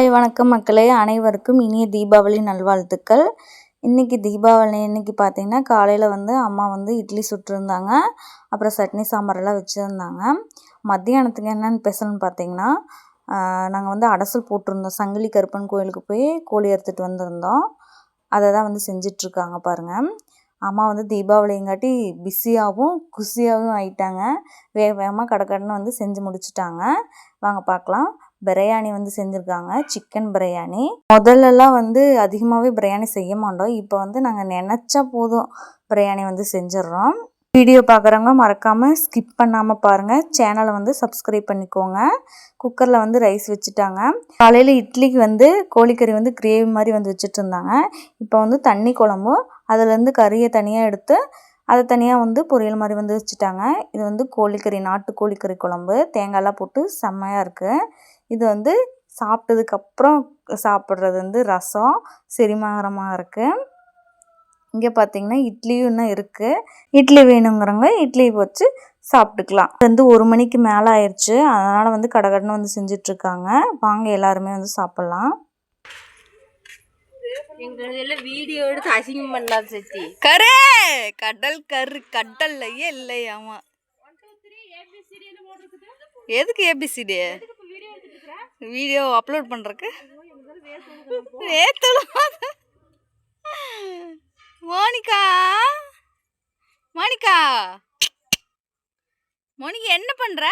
Hi வணக்கம் மக்களே. அனைவருக்கும் இனிய தீபாவளி நல்வாழ்த்துக்கள். இன்றைக்கி தீபாவளி இன்றைக்கி பார்த்திங்கன்னா காலையில் வந்து அம்மா வந்து இட்லி சுட்டிருந்தாங்க. அப்புறம் சட்னி சாம்பாரெல்லாம் வச்சுருந்தாங்க. மத்தியானத்துக்கு என்னென்னு ஸ்பெஷல்னு பார்த்திங்கன்னா நாங்கள் வந்து அடசல் போட்டிருந்தோம். சங்கிலி கருப்பன் கோயிலுக்கு போய் கோழி எடுத்துகிட்டு வந்திருந்தோம். அதை தான் வந்து செஞ்சிட்ருக்காங்க பாருங்கள் அம்மா வந்து தீபாவளிங்காட்டி பிஸியாகவும் குஷியாகவும் ஆயிட்டாங்க. வேக வேகமாக கடக்கடன்னு வந்து செஞ்சு முடிச்சிட்டாங்க. வாங்க பார்க்கலாம் பிரியாணி வந்து செஞ்சுருக்காங்க சிக்கன் பிரியாணி. முதல்லலாம் வந்து அதிகமாகவே பிரியாணி செய்ய மாட்டோம். இப்போ வந்து நாங்கள் நினச்சா போதும் பிரியாணி வந்து செஞ்சிடுறோம். வீடியோ பார்க்குறவங்க மறக்காமல் ஸ்கிப் பண்ணாமல் பாருங்கள் சேனலை வந்து சப்ஸ்கிரைப் பண்ணிக்கோங்க. குக்கரில் வந்து ரைஸ் வச்சுட்டாங்க. காலையில் இட்லிக்கு வந்து கோழிக்கறி வந்து கிரேவி மாதிரி வந்து வச்சுட்டு இருந்தாங்க. இப்போ வந்து தண்ணி குழம்பு அதுலேருந்து கறியை தனியாக எடுத்து அதை தனியாக வந்து பொரியல் மாதிரி வந்து வச்சுட்டாங்க. இது வந்து கோழிக்கறி நாட்டு கோழிக்கறி குழம்பு. தேங்காயெலாம் போட்டு செம்மையாக இருக்குது இது வந்து சாப்பிட்டதுக்கப்புறம் சாப்பிட்றது வந்து ரசம் செரிமானமாக இருக்குது இங்கே பார்த்தீங்கன்னா இட்லியும் இன்னும் இருக்குது இட்லி வேணுங்கிறவங்க இட்லி வச்சு சாப்பிட்டுக்கலாம். வந்து ஒரு மணிக்கு மேலே ஆயிடுச்சு அதனால் வந்து கடகடன்னு வந்து செஞ்சிட்ருக்காங்க. வாங்க எல்லாருமே வந்து சாப்பிட்லாம். வீடியோ எடுத்து அசிங்கம் பண்ணலாம் கரே! கடல் கரு கடல்லையே இல்லையாமா. எதுக்கு ஏபிசிடி வீடியோ அப்லோட் பண்ணுறக்கு மோனிகா? மோனிகா? மோனிகா என்ன பண்ணுற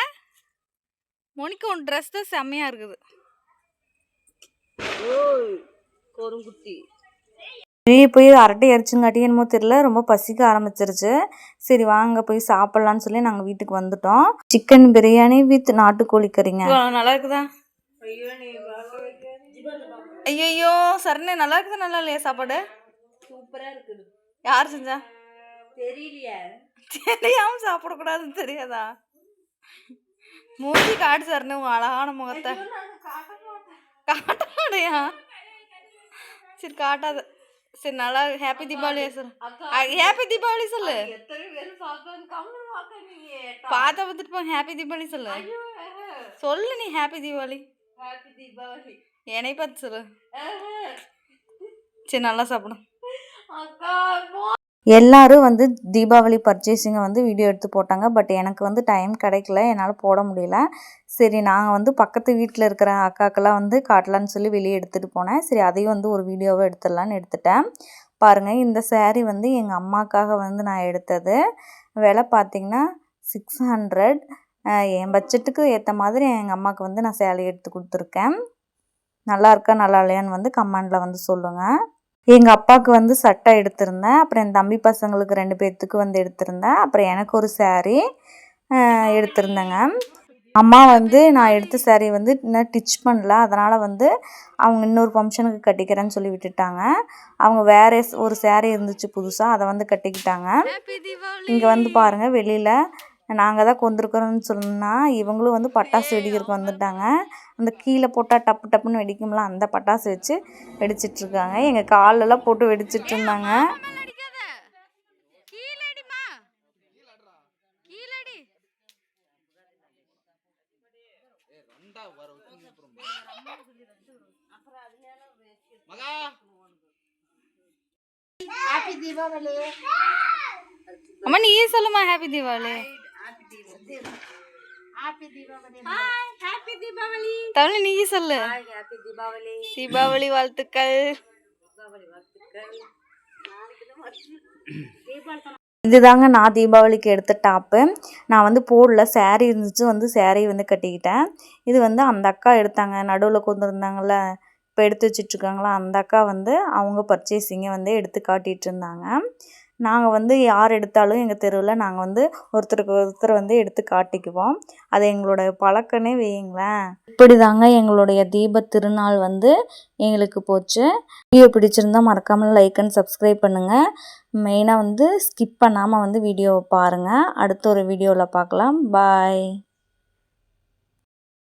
மோனிகா உன் ட்ரெஸ் தான் செம்மையாக இருக்குது. கொருங்குட்டி வெளியே போய் அரட்டை அரிச்சுங்காட்டி என்னமோ தெரியல ரொம்ப பசிக்க ஆரம்பிச்சிருச்சு. சரி வாங்க போய் சாப்பிட்லான்னு சொல்லி நாங்கள் வீட்டுக்கு வந்துட்டோம். சிக்கன் பிரியாணி வித் நாட்டுக்கோழி கறிங்க. நல்லா இருக்குதா? ஐயோ சரணே நல்லா இருக்குதா நல்லா இல்லையா சாப்பாடு? சூப்பரா இருக்குது. யார் செஞ்சா? தெரியலையா. தெரியாம சாப்பிடக்கூடாதுன்னு தெரியாதா? மூஞ்சி காட்டு சரணே உங்க அழகான முகத்தை. காட்ட மாட்டியா சரி காட்டாத. சரி நல்லா happy Deepavali sir happy Deepavali சொல்லு. பார்த்தா வந்துட்டு போங்க ஹாப்பி தீபாவளி சொல்லு. சொல்லு நீ ஹாப்பி தீபாவளி ஹாப்பி தீபாவளி என்னை பார்த்து சொல்லு. சரி நல்லா சாப்பிடும் அக்கா எல்லாரும் வந்து தீபாவளி பர்ச்சேசிங்கை வந்து வீடியோ எடுத்து போட்டாங்க. பட் எனக்கு வந்து டைம் கிடைக்கல. என்னால் போட முடியல. சரி நாங்கள் வந்து பக்கத்து வீட்டில் இருக்கிற அக்காக்கெல்லாம் வந்து காட்டலான்னு சொல்லி வெளியே எடுத்துகிட்டு போனேன். சரி அதையும் வந்து ஒரு வீடியோவை எடுத்துடலான்னு எடுத்துட்டேன். பாருங்கள் இந்த சேரீ வந்து எங்கள் அம்மாக்காக வந்து நான் எடுத்தது. விலை பார்த்திங்கன்னா சிக்ஸ் ஹண்ட்ரட் என் பட்ஜெட்டுக்கு ஏற்ற மாதிரி எங்கள் அம்மாவுக்கு வந்து நான் சேலை எடுத்து கொடுத்துருக்கேன். நல்லா இருக்கா நல்லா இல்லையான்னு வந்து கமெண்டில் வந்து சொல்லுங்கள் எங்கள் அப்பாவுக்கு வந்து சட்டை எடுத்திருந்தேன். அப்புறம் என் தம்பி பசங்களுக்கு ரெண்டு பேர்த்துக்கு வந்து எடுத்திருந்தேன். அப்புறம் எனக்கு ஒரு சேரீ எடுத்திருந்தேங்க. அம்மா வந்து நான் எடுத்த சேரீ வந்து இன்னும் டிச் பண்ணல. அதனால் வந்து அவங்க இன்னொரு ஃபங்க்ஷனுக்கு கட்டிக்கிறேன்னு சொல்லி விட்டுட்டாங்க. அவங்க வேற ஒரு சேரீ இருந்துச்சு புதுசாக அதை வந்து கட்டிக்கிட்டாங்க. இங்கே வந்து பாருங்கள் வெளியில் நாங்கள் தான் கொந்திருக்கிறோன்னு சொன்னால் இவங்களும் வந்து பட்டாசு வெடிக்கிறதுக்கு வந்துட்டாங்க. அந்த கீழே போட்டால் டப்பு டப்புன்னு வெடிக்கும்ல அந்த பட்டாசு வச்சு வெடிச்சிட்ருக்காங்க. எங்கள் காலெல்லாம் போட்டு வெடிச்சிட்டு இருந்தாங்க அம்மா நீயே சொல்லுமா ஹாப்பி தீபாவளி. தமிழ் நீ சொல்லு. தீபாவளி வாழ்த்துக்கள். இதுதாங்க நான் தீபாவளிக்கு எடுத்த டாப்பு. நான் வந்து போடல சேரீ இருந்துச்சு வந்து சேரீ வந்து கட்டிக்கிட்டேன். இது வந்து அந்த அக்கா எடுத்தாங்க நடுவில் கொண்டு இப்போ எடுத்து வச்சுட்ருக்காங்களா அந்த அக்கா வந்து அவங்க பர்ச்சேசிங்கை வந்து எடுத்து காட்டிகிட்டு இருந்தாங்க. நாங்கள் வந்து யார் எடுத்தாலும் எங்கள் தெருவில் நாங்கள் வந்து ஒருத்தருக்கு ஒருத்தர் வந்து எடுத்து காட்டிக்குவோம். அது எங்களோட பழக்கனே வையுங்களேன். இப்படி தாங்க எங்களுடைய தீப திருநாள் வந்து எங்களுக்கு போச்சு. வீடியோ பிடிச்சிருந்தா மறக்காமல் லைக் அண்ட் சப்ஸ்கிரைப் பண்ணுங்கள் மெயினாக வந்து ஸ்கிப் பண்ணாமல் வந்து வீடியோவை பாருங்கள் அடுத்த ஒரு வீடியோவில் பார்க்கலாம் பாய்